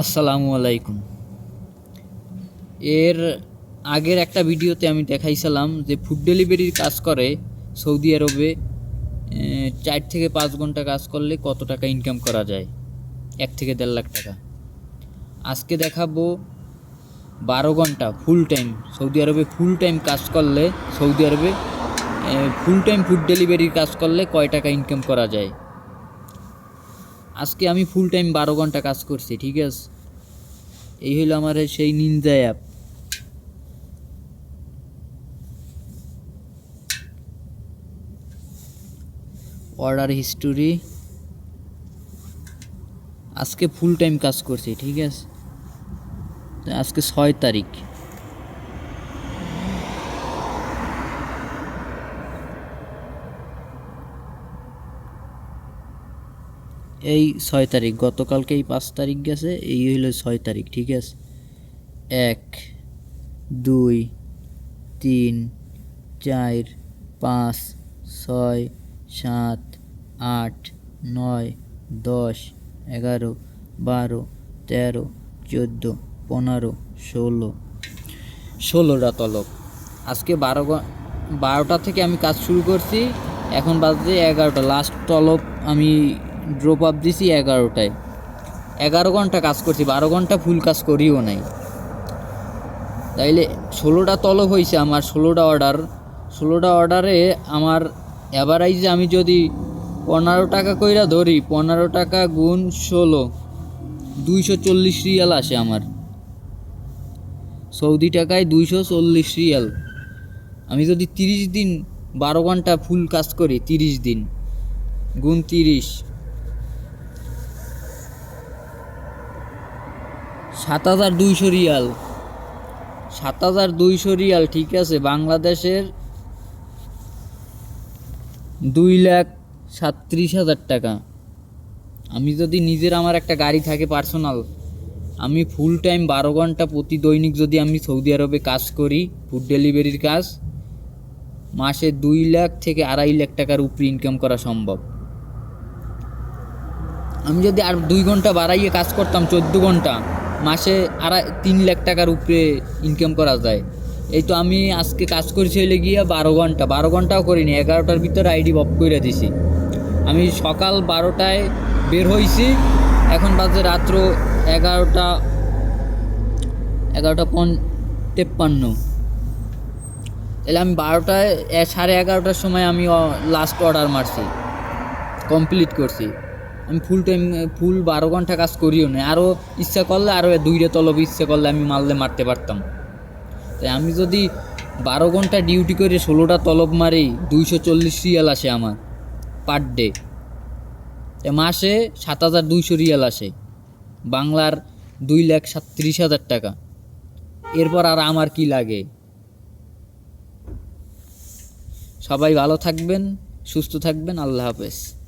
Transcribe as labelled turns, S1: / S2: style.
S1: আসসালামু আলাইকুম এর আগের একটা ভিডিওতে আমি দেখাইছিলাম যে ফুড ডেলিভারির কাজ করে সৌদি আরবে চার থেকে পাঁচ ঘন্টা কাজ করলে কত টাকা ইনকাম করা যায় এক থেকে দেড় লাখ টাকা আজকে দেখাবো বারো ঘন্টা ফুল টাইম সৌদি আরবে ফুল টাইম কাজ করলে সৌদি আরবে ফুল টাইম ফুড ডেলিভারির কাজ করলে কয় টাকা ইনকাম করা যায় আজকে আমি ফুল টাইম বারো ঘন্টা কাজ করছি ঠিক আছে এই হলো আমার সেই নিন্দা অ্যাপ অর্ডার হিস্টোরি আজকে ফুল টাইম কাজ করছি ঠিক আছে আজকে ছয় তারিখ এই ছয় তারিখ গতকালকে এই পাঁচ তারিখ গেছে এই হইল ছয় তারিখ ঠিক আছে এক দুই তিন চার পাঁচ ছয় সাত আট নয় দশ এগারো বারো তেরো চোদ্দো পনেরো ষোলো ষোলোটা তলব আজকে বারো বারোটা থেকে আমি কাজ শুরু করছি এখন বাজে এগারোটা লাস্ট তলব আমি ড্রপ আপ দিছি এগারোটায় এগারো ঘন্টা কাজ করছি বারো ঘন্টা ফুল কাজ করিও নাই তাইলে ষোলোটা তলব হয়েছে আমার ষোলোটা অর্ডার ষোলোটা অর্ডারে আমার অ্যাভারাইজে আমি যদি পনেরো টাকা কইরা ধরি পনেরো টাকা গুণ ষোলো দুইশো চল্লিশ রিয়াল আসে আমার সৌদি টাকায় দুইশো চল্লিশ রিয়াল আমি যদি তিরিশ দিন বারো ঘন্টা ফুল কাজ করি তিরিশ দিন গুণ তিরিশ সাত হাজার দুইশো রিয়াল সাত হাজার দুইশো রিয়াল ঠিক আছে বাংলাদেশের দুই লাখ সাত্রিশ হাজার টাকা আমি যদি নিজের আমার একটা গাড়ি থাকে পার্সোনাল আমি ফুল টাইম বারো ঘন্টা প্রতি দৈনিক যদি আমি সৌদি আরবে কাজ করি ফুড ডেলিভারির কাজ মাসে দুই লাখ থেকে আড়াই লাখ টাকার উপরে ইনকাম করা সম্ভব আমি যদি আর দুই ঘন্টা বাড়াইয়ে কাজ করতাম চোদ্দ ঘন্টা মাসে আড়াই তিন লাখ টাকার উপরে ইনকাম করা যায় এই তো আমি আজকে কাজ করছি হলে গিয়ে বারো ঘন্টা বারো ঘন্টাও করিনি এগারোটার ভিতরে আইডি বপ করে দিছি আমি সকাল বারোটায় বের হয়েছি এখন বাজে রাত্র এগারোটা এগারোটা পন তেপ্পান্ন তাহলে আমি বারোটায় সাড়ে এগারোটার সময় আমি লাস্ট অর্ডার মারছি কমপ্লিট করছি আমি ফুল টাইম ফুল বারো ঘন্টা কাজ করিও না আরও ইচ্ছা করলে আরও দুইটা তলব ইচ্ছা করলে আমি মারলে মারতে পারতাম তাই আমি যদি বারো ঘন্টা ডিউটি করে ষোলোটা তলব মারি দুইশো চল্লিশ রিয়াল আসে আমার পার ডে মাসে সাত হাজার দুইশো রিয়াল আসে বাংলার দুই লাখ সাতত্রিশ হাজার টাকা এরপর আর আমার কি লাগে সবাই ভালো থাকবেন সুস্থ থাকবেন আল্লাহ হাফেজ